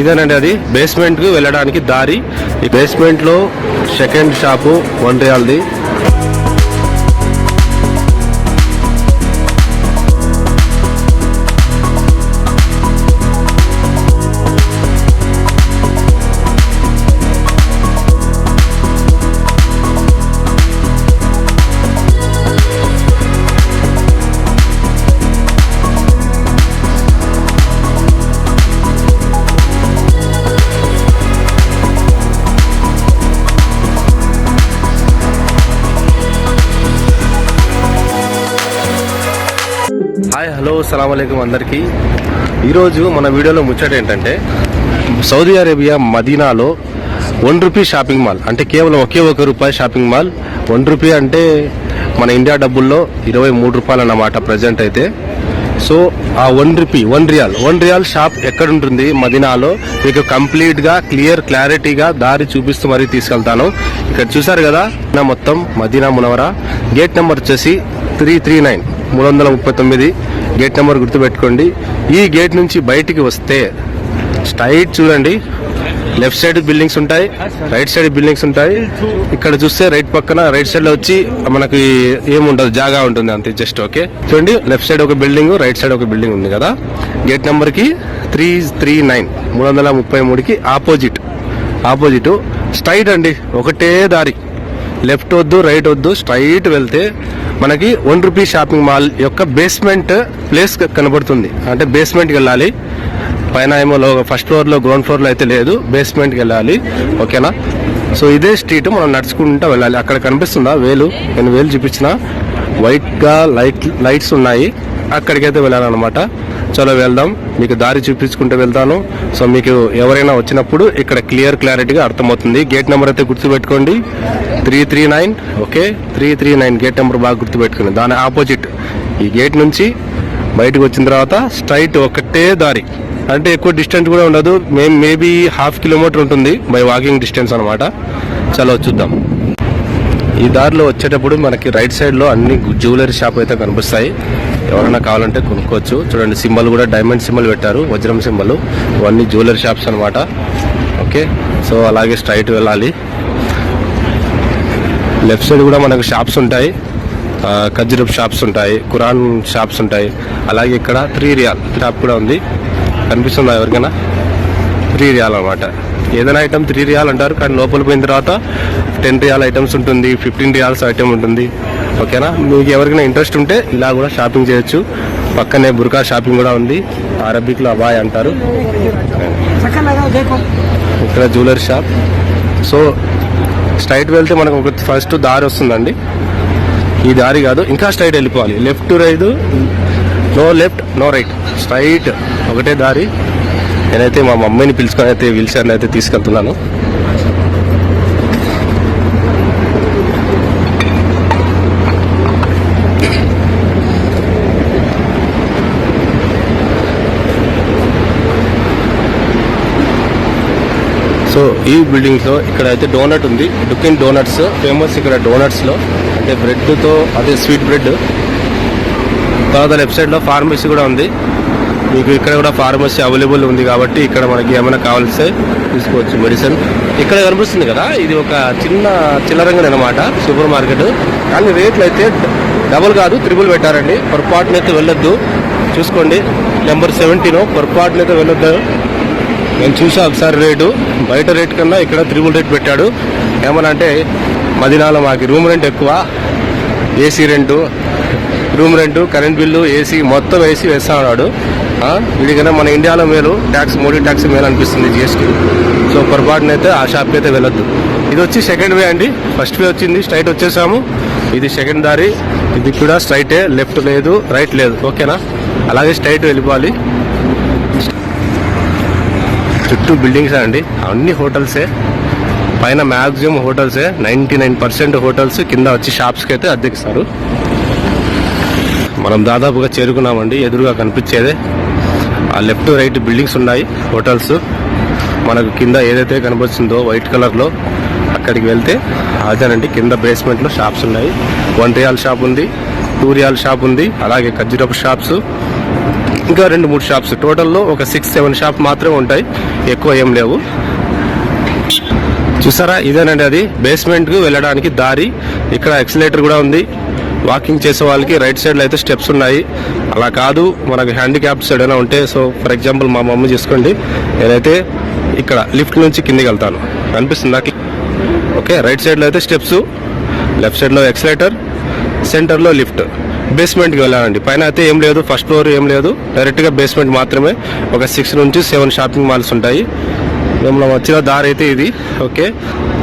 ఇదేనండి అది. బేస్మెంట్కు వెళ్ళడానికి దారి. ఈ బేస్మెంట్లో సెకండ్ షాపు వన్ రియాల్ది సలాం అలైకుం అందరికీ. ఈరోజు మన వీడియోలో ముచ్చట ఏంటంటే సౌదీ అరేబియా మదీనాలో వన్ రూపీ షాపింగ్ మాల్ అంటే కేవలం ఒకే ఒక రూపాయి షాపింగ్ మాల్ వన్ రూపీ అంటే మన ఇండియా డబ్బుల్లో ఇరవై మూడు రూపాయలు అన్నమాట ప్రజెంట్ అయితే. సో ఆ one rupee one riyal one riyal shop ఎక్కడ ఉంటుంది మదీనాలో? మీకు కంప్లీట్గా క్లియర్ క్లారిటీగా దారి చూపిస్తూ మరీ తీసుకెళ్తాను. ఇక్కడ చూసారు కదా నా మొత్తం మదీనా మునవరా. గేట్ నెంబర్ వచ్చేసి త్రీ త్రీ నైన్. మూడు వందల ముప్పై తొమ్మిది గేట్ నెంబర్ గుర్తుపెట్టుకోండి. ఈ గేట్ నుంచి బయటికి వస్తే స్ట్రైట్ చూడండి. లెఫ్ట్ సైడ్ బిల్డింగ్స్ ఉంటాయి రైట్ సైడ్ బిల్డింగ్స్ ఉంటాయి. ఇక్కడ చూస్తే రైట్ పక్కన రైట్ సైడ్లో వచ్చి మనకి ఏముండదు జాగా ఉంటుంది అంతే జస్ట్ ఓకే చూడండి లెఫ్ట్ సైడ్ ఒక బిల్డింగ్ రైట్ సైడ్ ఒక బిల్డింగ్ ఉంది కదా. గేట్ నెంబర్కి త్రీ త్రీ నైన్ మూడు వందల ముప్పై మూడుకి ఆపోజిట్ ఆపోజిట్ స్ట్రైట్ అండి ఒకటే దారి. లెఫ్ట్ వద్దు రైట్ వద్దు స్ట్రైట్ వెళ్తే మనకి వన్ రూపీ షాపింగ్ మాల్ యొక్క బేస్మెంట్ ప్లేస్ కనబడుతుంది. అంటే బేస్మెంట్కి వెళ్ళాలి. పైన ఏమో ఫస్ట్ ఫ్లోర్లో గ్రౌండ్ ఫ్లోర్లో అయితే లేదు. బేస్మెంట్కి వెళ్ళాలి. ఓకేనా? సో ఇదే స్ట్రీట్ మనం నడుచుకుంటూ వెళ్ళాలి. అక్కడ కనిపిస్తుందా? వేలు. నేను వేలు చూపించిన. వైట్గా లైట్ లైట్స్ ఉన్నాయి. అక్కడికైతే వెళ్ళాలన్నమాట. చలో వెళ్దాం. మీకు దారి చూపించుకుంటూ వెళ్తాను. సో మీకు ఎవరైనా వచ్చినప్పుడు ఇక్కడ క్లియర్ క్లారిటీగా అర్థమవుతుంది. గేట్ నెంబర్ అయితే గుర్తుపెట్టుకోండి. Three three nine okay? Three three nine gate number బాగా గుర్తుపెట్టుకుని. దాని ఆపోజిట్. ఈ గేట్ నుంచి బయటకు వచ్చిన తర్వాత స్ట్రైట్ ఒకటే దారి. అంటే ఎక్కువ డిస్టెన్స్ కూడా ఉండదు. మేము మేబీ హాఫ్ కిలోమీటర్ ఉంటుంది బై వాకింగ్ డిస్టెన్స్ అనమాట చలో చూద్దాం. ఈ దారిలో వచ్చేటప్పుడు మనకి రైట్ సైడ్లో అన్ని జ్యువెలరీ షాప్ అయితే కనిపిస్తాయి. ఎవరైనా కావాలంటే కొనుక్కోవచ్చు. చూడండి సింబల్ కూడా డైమండ్ సింబల్ పెట్టారు. వజ్రం సింబల్. ఇవన్నీ జ్యువెలరీ షాప్స్ అన్నమాట. ఓకే? సో అలాగే స్ట్రైట్ వెళ్ళాలి. లెఫ్ట్ సైడ్ కూడా మనకు షాప్స్ ఉంటాయి. ఖజరబ్ షాప్స్ ఉంటాయి కురాన్ షాప్స్ ఉంటాయి. అలాగే ఇక్కడ త్రీ రియాల్ షాప్ కూడా ఉంది. కనిపిస్తుందా ఎవరికైనా? త్రీ రియాల్ అనమాట ఏదైనా ఐటమ్ త్రీ రియాల్ అంటారు కానీ లోపల పోయిన తర్వాత టెన్ రియాల్ ఐటమ్స్ ఉంటుంది ఫిఫ్టీన్ రియాల్స్ ఐటమ్ ఉంటుంది. ఓకేనా? మీకు ఎవరికైనా ఇంట్రెస్ట్ ఉంటే ఇలా కూడా షాపింగ్ చేయొచ్చు. పక్కనే బుర్కా షాపింగ్ కూడా ఉంది. అరబిక్లో అబాయ్ అంటారు. ఇక్కడ జ్యువెలరీ షాప్. సో స్ట్రైట్ వెళ్తే మనకు ఒక ఫస్ట్ దారి వస్తుందండి. ఈ దారి కాదు ఇంకా స్ట్రైట్ వెళ్ళిపోవాలి. Left right no left no right. Straight ఒకటే దారి. నేనైతే మా మమ్మీని పిలుచుకొని అయితే వీల్ చైర్ని అయితే తీసుకెళ్తున్నాను. సో ఈ బిల్డింగ్స్లో ఇక్కడ అయితే డోనట్ ఉంది. డుకిన్ డోనట్స్ ఫేమస్ ఇక్కడ డోనట్స్లో అంటే బ్రెడ్తో అదే స్వీట్ బ్రెడ్. తర్వాత లెఫ్ట్ సైడ్లో ఫార్మసీ కూడా ఉంది. మీకు ఇక్కడ కూడా ఫార్మసీ అవైలబుల్ ఉంది కాబట్టి ఇక్కడ మనకి ఏమైనా కావాల్సి తీసుకోవచ్చు మెడిసిన్. ఇక్కడ కనిపిస్తుంది కదా ఇది ఒక చిన్న చిల్లరంగడి అనమాట సూపర్ మార్కెట్. కానీ రేట్లు అయితే డబుల్ కాదు త్రిబుల్ పెట్టారండి. పొరపాటునైతే వెళ్ళొద్దు. చూసుకోండి నెంబర్ సెవెంటీన్ పొరపాటునైతే వెళ్ళొద్దు. నేను చూసా ఒకసారి రేటు. బయట రేట్ కన్నా ఇక్కడ త్రిబుల్ రేట్ పెట్టాడు. ఏమనంటే మదినాలో మాకు రూమ్ రెంట్ ఎక్కువ AC rent room rent current bill AC మొత్తం ఏసీ వేస్తా ఉన్నాడు వీడికైనా మన ఇండియాలో మేలు. ట్యాక్స్ మోడీ ట్యాక్స్ మేలు అనిపిస్తుంది జిఎస్టీ సో పొరపాటున అయితే ఆ షాప్కి అయితే వెళ్ళొద్దు. ఇది వచ్చి సెకండ్ వే అండి. ఫస్ట్ వే వచ్చింది. స్ట్రైట్ వచ్చేసాము. ఇది సెకండ్ దారి. ఇది కూడా స్ట్రైటే లెఫ్ట్ లేదు. రైట్ లేదు. ఓకేనా అలాగే స్ట్రైట్ వెళ్ళిపోవాలి. చుట్టూ బిల్డింగ్స్ అండి. అన్ని హోటల్సే పైన మ్యాక్సిమం హోటల్సే నైంటీ నైన్ పర్సెంట్ హోటల్స్ కింద వచ్చి షాప్స్కి అయితే అద్దెకిస్తారు. మనం దాదాపుగా చేరుకున్నామండి. ఎదురుగా కనిపించేదే. ఆ లెఫ్ట్ రైట్ బిల్డింగ్స్ ఉన్నాయి హోటల్స్ మనకు కింద ఏదైతే కనిపిస్తుందో వైట్ కలర్లో అక్కడికి వెళ్తే అదేనండి. కింద బేస్మెంట్లో షాప్స్ ఉన్నాయి. వన్ రియాల్ షాప్ ఉంది టూ రియాల్ షాప్ ఉంది. అలాగే ఖర్జూరపు షాప్స్ ఇంకా రెండు మూడు షాప్స్ టోటల్లో ఒక సిక్స్ సెవెన్ షాప్ మాత్రమే ఉంటాయి. ఎక్కువ ఏం లేవు. చూసారా? ఇదేనండి అది. బేస్మెంట్కు వెళ్ళడానికి దారి. ఇక్కడ ఎక్సిలేటర్ కూడా ఉంది. వాకింగ్ చేసే వాళ్ళకి రైట్ సైడ్లో అయితే స్టెప్స్ ఉన్నాయి. అలా కాదు. మనకు హ్యాండిక్యాప్స్ ఏదైనా ఉంటే సో ఫర్ ఎగ్జాంపుల్ మా మమ్మీ చూసుకోండి. నేనైతే ఇక్కడ లిఫ్ట్ నుంచి కిందికి వెళ్తాను. కనిపిస్తుందా? ఓకే రైట్ సైడ్లో అయితే స్టెప్స్ లెఫ్ట్ సైడ్లో ఎక్సిలేటర్ సెంటర్లో లిఫ్ట్ బేస్మెంట్కి వెళ్ళాలండి. పైన అయితే ఏం లేదు ఫస్ట్ ఫ్లోర్ ఏం లేదు. డైరెక్ట్గా బేస్మెంట్ మాత్రమే. ఒక సిక్స్ నుంచి సెవెన్ షాపింగ్ మాల్స్ ఉంటాయి. మేము వచ్చిన దారి అయితే ఇది. Okay.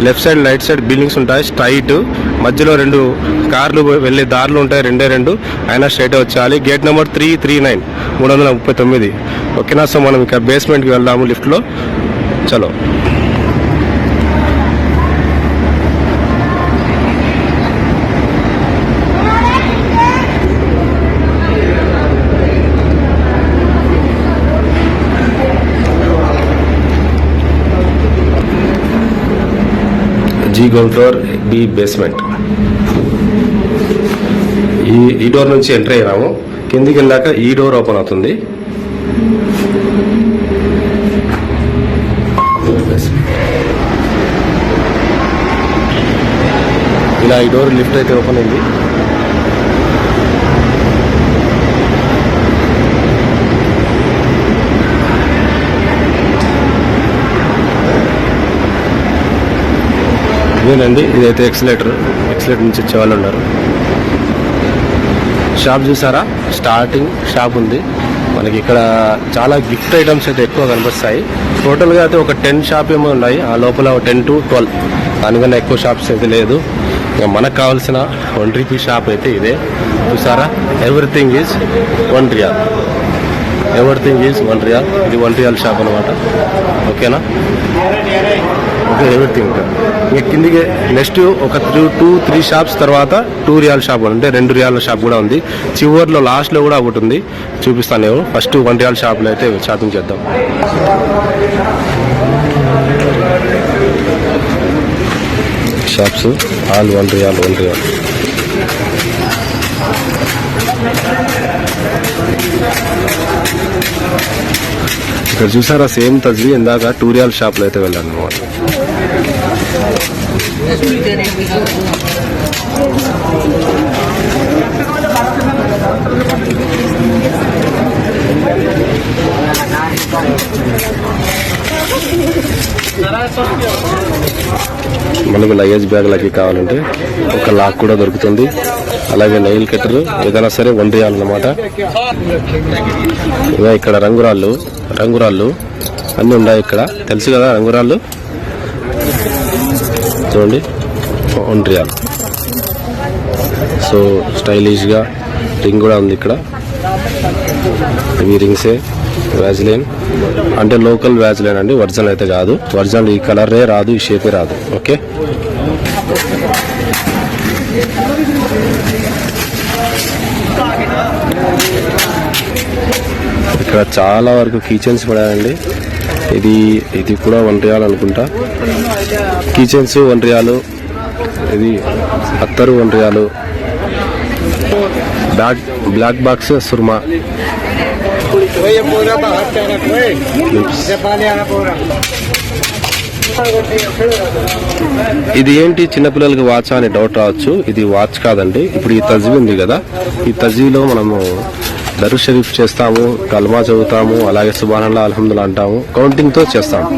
Left side right side buildings ఉంటాయి. స్ట్రైట్ మధ్యలో రెండు కార్లు వెళ్ళే దారులు ఉంటాయి. రెండే రెండు. అయినా స్ట్రైట్ వచ్చేయాలి. Gate number three three nine మూడు వందల ముప్పై తొమ్మిది. ఓకేనా? సో మనం ఇక బేస్మెంట్కి వెళ్దాము లిఫ్ట్లో. చలో. G ground floor B basement. ఈ ఈ డోర్ నుంచి ఎంటర్ అయినాము కిందికి వెళ్ళాక ఈ డోర్ ఓపెన్ అవుతుంది. ఇలా ఈ డోర్ లిఫ్ట్ అయితే ఓపెన్ అయింది. ఇదేనండి ఇదైతే ఎక్సలేటర్ ఎక్సలేటర్ నుంచి వచ్చేవాళ్ళు ఉన్నారు. షాప్ చూసారా? స్టార్టింగ్ షాప్ ఉంది. మనకి ఇక్కడ చాలా గిఫ్ట్ ఐటమ్స్ అయితే ఎక్కువ కనిపిస్తాయి. టోటల్గా అయితే ఒక టెన్ షాప్ ఏమో ఉన్నాయి. ఆ లోపల టెన్ టు ట్వెల్వ్ దానికన్నా ఎక్కువ షాప్స్ అయితే లేదు. ఇంకా మనకు కావాల్సిన వన్ రూపీ షాప్ అయితే ఇదే. చూసారా? Everything is one riyal everything is one riyal ఇది వన్ రియల్ షాప్ అనమాట ఓకేనా ఓకే ఎవ్రీథింగ్ ఇంకా కిందికి నెక్స్ట్ ఒక త్రీ టూ త్రీ షాప్స్ తర్వాత టూ రియాల్ షాప్ అంటే రెండు రియాల షాప్ కూడా ఉంది. చివర్లో లాస్ట్లో కూడా ఒకటి ఉంది. చూపిస్తాను నేను. ఫస్ట్ వన్ రియాల్ షాప్లో అయితే షాపింగ్ చేద్దాం. Shops all one riyal one riyal ఇక్కడ చూసారా సేమ్ తజ్వి ఇందాక టూరియాల్ షాప్ షాప్లో అయితే వెళ్ళాను అనమాట మనకు లగేజ్ బ్యాగ్లకి కావాలంటే ఒక లాక్ కూడా దొరుకుతుంది. అలాగే నెయిల్ కట్టర్ ఏదైనా సరే వన్ రియాల్ ఇక ఇక్కడ రంగురాళ్ళు. రంగురాళ్ళు అన్నీ ఉన్నాయి ఇక్కడ. తెలుసు కదా రంగురాళ్ళు? చూడండి. వన్ సో స్టైలిష్గా రింగ్ కూడా ఉంది ఇక్కడ. ఇవి రింగ్సే. వ్యాజ్లైన్ అంటే లోకల్ వ్యాజ్లైన్ అండి. ఒరిజినల్ అయితే కాదు. ఒరిజినల్ ఈ కలరే రాదు ఈ షేపే రాదు. ఓకే ఇక్కడ చాలా వరకు కిచెన్స్ పడాయండి. ఇది ఇది కూడా వన్ రియాల్ అనుకుంటా. కిచెన్స్ వన్ రియాలు ఇది అత్తరు one riyal black black box Surma. ఇది ఏంటి? చిన్నపిల్లలకి వాచా అని డౌట్ రావచ్చు. ఇది వాచ్ కాదండి. ఇప్పుడు ఈ తజ్వి ఉంది కదా. ఈ తజ్వీలో మనము దరు షరీఫ్ చేస్తాము కల్మా చదువుతాము అలాగే సుబానల్లా అల్హమ్దుల్లా అంటాము. కౌంటింగ్తో చేస్తాము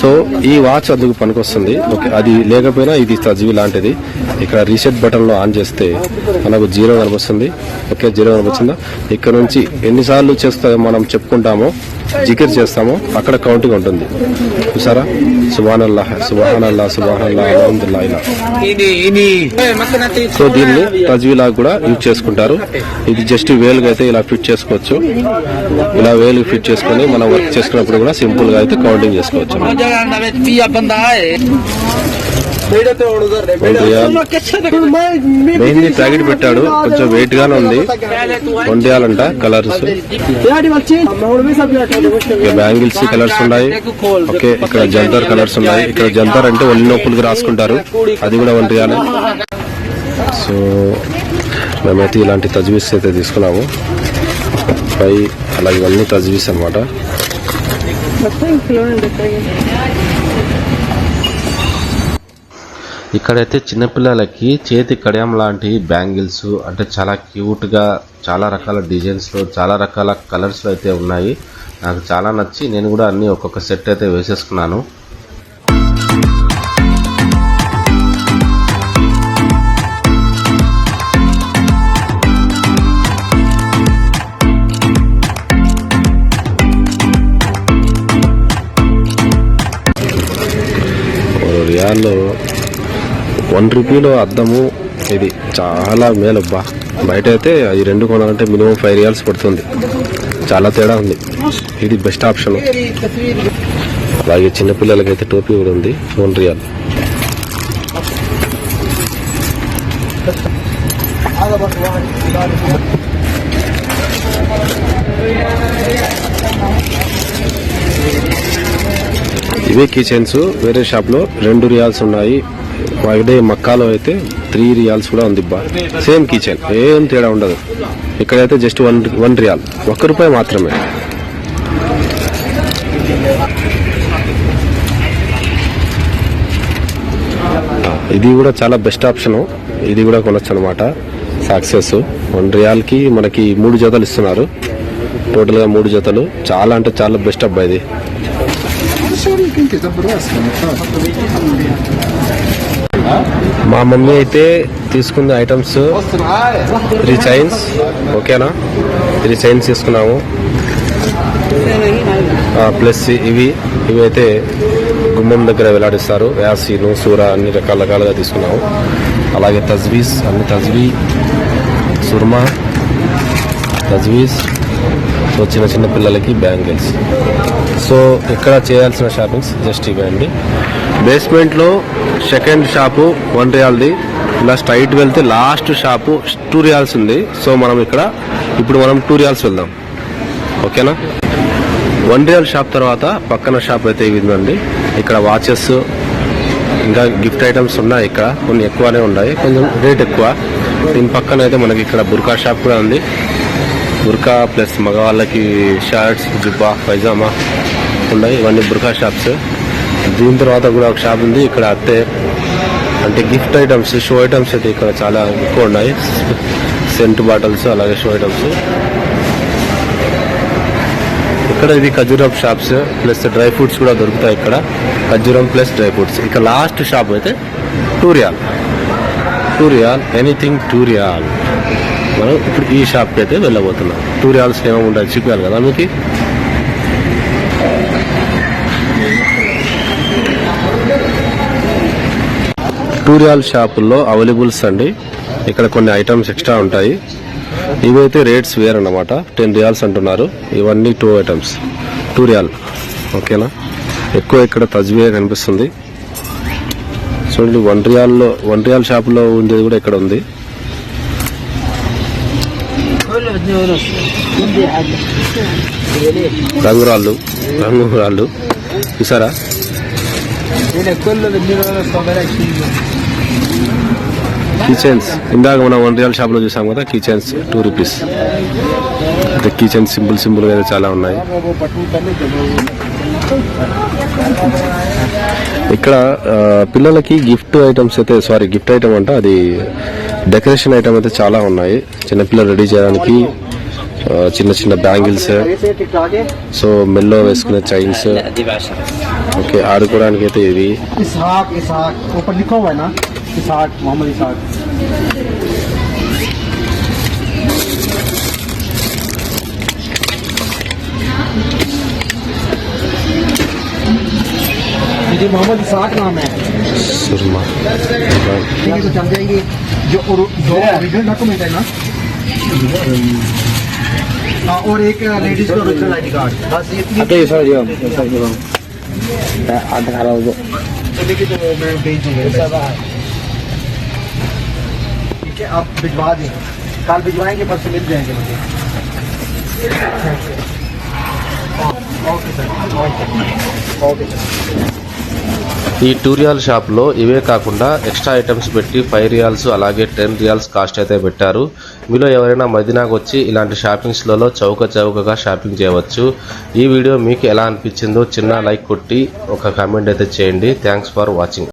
సో ఈ వాచ్ అందుకు పనికొస్తుంది. ఓకే అది లేకపోయినా ఇది తజ్వి లాంటిది. ఇక్కడ రీసెట్ బటన్లో ఆన్ చేస్తే మనకు జీరో కనిపిస్తుంది ఓకే జీరో కనిపిస్తుందా ఇక్కడ నుంచి ఎన్నిసార్లు చేస్తా మనం చెప్పుకుంటామో జికిర్ చేస్తామో. అక్కడ కౌంటింగ్ ఉంటుంది. చూసారా? సుబాన్ అల్లాహ్ సుబాన్ అల్లా సుబాన్ అల్లా అల్హమ్దుల్లా ఇలా సో దీన్ని తజ్వీలా కూడా యూజ్ చేసుకుంటారు. ఇది జస్ట్ వేలుగా అయితే ఇలా ఫిట్ చేసుకోవచ్చు. ఇలా వేలు ఫిట్ చేసుకొని మనం వర్క్ చేసుకున్నప్పుడు కూడా సింపుల్గా అయితే కౌంటింగ్ చేసుకోవచ్చు. Jangan namanya pia benda eh beda tuh udah deh one riyal main packet పెట్టాడు. కొంచెం వెయిట్ గానే ఉంది. అంట కలర్స్ బ్యాంగిల్స్ కలర్స్ ఉన్నాయి. ఓకే ఇక్కడ జంతర్ కలర్స్ ఉన్నాయి. ఇక్కడ జంతర్ అంటే ఒళ్ళు నొప్పులకు రాసుకుంటారు. అది కూడా రియాల్ సో మేమైతే ఇలాంటి తజ్వీస్ అయితే తీసుకున్నాము. ఫైవ్ అలాగే ఇవన్నీ తజ్వీస్ అనమాట మొత్తం కిలోనే ఉంటాయి ఇక్కడైతే చిన్నపిల్లలకి చేతి కడియం లాంటి బ్యాంగిల్స్ అంటే చాలా క్యూట్గా చాలా రకాల డిజైన్స్లో చాలా రకాల కలర్స్లో అయితే ఉన్నాయి. నాకు చాలా నచ్చి నేను కూడా అన్ని ఒక్కొక్క సెట్ అయితే వేసేసుకున్నాను. రియాల్లో వన్ రూపీలో అద్దము. ఇది చాలా మేలబ్బా. బయట అయితే అది రెండు కొనాలంటే మినిమం ఫైవ్ రియాల్స్ పడుతుంది. చాలా తేడా ఉంది. ఇది బెస్ట్ ఆప్షన్. అలాగే చిన్నపిల్లలకైతే టోపీ కూడా ఉంది. One riyal. ఇవే కిచెన్స్ వేరే షాప్లో రెండు రియాల్స్ ఉన్నాయి. ఇదే మక్కాలో అయితే త్రీ రియాల్స్ కూడా ఉంది బా. సేమ్ కిచెన్ ఏం తేడా ఉండదు. ఇక్కడైతే జస్ట్ వన్ వన్ రియాల్ ఒక్క రూపాయి మాత్రమే. ఇది కూడా చాలా బెస్ట్ ఆప్షన్ ఇది కూడా కొనొచ్చు అనమాట సక్సెస్ వన్ రియాల్కి మనకి మూడు జతలు ఇస్తున్నారు. టోటల్గా మూడు జతలు. చాలా అంటే చాలా బెస్ట్ అబ్బాయి ఇది. మా మమ్మీ అయితే తీసుకున్న ఐటమ్స్ త్రీ చైన్స్ ఓకేనా త్రీ చైన్స్ తీసుకున్నాము. ప్లస్ ఇవి ఇవి అయితే గుమ్మం దగ్గర వెలాడిస్తారు యాసీను సూర అన్ని రకాల రకాలుగా తీసుకున్నాము. అలాగే తజ్వీస్ అన్ని తజ్వీ సుర్మా తజ్వీస్ సో చిన్న చిన్న పిల్లలకి బ్యాంగిల్స్. సో ఇక్కడ చేయాల్సిన షాపింగ్స్ జస్ట్ ఇవే అండి బేస్మెంట్లో సెకండ్ షాపు వన్ రియాల్ది. ఇలా స్ట్రైట్ వెళ్తే లాస్ట్ షాపు టూ రియాల్స్ ఉంది. సో మనం ఇక్కడ ఇప్పుడు మనం టూ రియాల్స్ వెళ్దాం. ఓకేనా? వన్ రియల్ షాప్ తర్వాత పక్కన షాప్ అయితే ఇది ఉందండి ఇక్కడ వాచెస్ ఇంకా గిఫ్ట్ ఐటమ్స్ ఉన్నాయి ఇక్కడ. కొన్ని ఎక్కువనే ఉన్నాయి. కొంచెం రేట్ ఎక్కువ. దీని పక్కన అయితే మనకి ఇక్కడ బుర్కా షాప్ కూడా ఉంది. బుర్కా ప్లస్ మగవాళ్ళకి షర్ట్స్ జుబ్బా పైజామా ఉన్నాయి. ఇవన్నీ బుర్కా షాప్స్. దీని తర్వాత కూడా ఒక షాప్ ఉంది. ఇక్కడ అత్తే అంటే గిఫ్ట్ ఐటమ్స్ షో ఐటమ్స్ అయితే ఇక్కడ చాలా ఎక్కువ ఉన్నాయి. సెంట్ బాటిల్స్ అలాగే షో ఐటమ్స్. ఇక్కడ ఇది ఖజూరం షాప్స్ ప్లస్ డ్రై ఫ్రూట్స్ కూడా దొరుకుతాయి ఇక్కడ. ఖజూరం ప్లస్ డ్రై ఫ్రూట్స్. ఇక లాస్ట్ షాప్ అయితే టూరియాల్. టూరియాల్ ఎనీథింగ్ టూరియాల్. మనం ఇప్పుడు ఈ షాప్కి అయితే వెళ్ళబోతున్నాం. టూరియాల్స్ ఏమో ఉంటాయి చెప్పాలి కదా మీకు టూరియాల్ షాపుల్లో అవైలబుల్స్ అండి. ఇక్కడ కొన్ని ఐటమ్స్ ఎక్స్ట్రా ఉంటాయి. ఇవైతే రేట్స్ వేర్ అన్నమాట. టెన్ రియాల్స్ అంటున్నారు. ఇవన్నీ టూ ఐటమ్స్ టూ రియాల్ ఓకేనా? ఎక్కువ ఇక్కడ తజ్వే కనిపిస్తుంది. చూడండి వన్ రియాల్లో వన్ రియాల్ షాపులో ఉండేది కూడా ఇక్కడ ఉంది. రంగురాళ్ళు రంగురాళ్ళు. చూసారా? కిచెన్స్ ఇందాక మనం వన్ రియల్ షాప్లో చూసాం కదా కిచెన్స్ టూ రూపీస్ అంటే కిచెన్ సింపుల్ సింపుల్గా చాలా ఉన్నాయి. ఇక్కడ పిల్లలకి గిఫ్ట్ ఐటమ్స్ అయితే సారీ గిఫ్ట్ ఐటమ్ అంట అది డెకరేషన్ ఐటమ్ అయితే చాలా ఉన్నాయి. చిన్నపిల్లలు రెడీ చేయడానికి చిన్న చిన్న బ్యాంగిల్స్ సో మెల్లో వేసుకునే చైన్స్ ఓకే ఆడుకోవడానికి అయితే ఇది इसहाक मोहम्मद इसहाक जी मोहम्मद इसहाक नाम है सुरमा तो चल जाएँगे जो और ओरिजिनल डॉक्यूमेंट है ना और एक लेडीज़ का ओरिजिनल आईडी कार्ड बस ये सर जी आधार मैं भेज दूँगा ठीक है आप भिजवा दें कल भिजवाएंगे परसों मिल जाएंगे मुझे okay sir okay okay sir ఈ టూ రియాల్ షాప్లో ఇవే కాకుండా ఎక్స్ట్రా ఐటమ్స్ పెట్టి ఫైవ్ రియాల్స్ అలాగే టెన్ రియాల్స్ కాస్ట్ అయితే పెట్టారు మీలో ఎవరైనా మదీనాకు వచ్చి ఇలాంటి షాపింగ్స్లలో చౌక చౌకగా షాపింగ్ చేయవచ్చు ఈ వీడియో మీకు ఎలా అనిపించిందో చిన్న లైక్ కొట్టి ఒక కామెంట్ అయితే చేయండి థ్యాంక్స్ ఫర్ వాచింగ్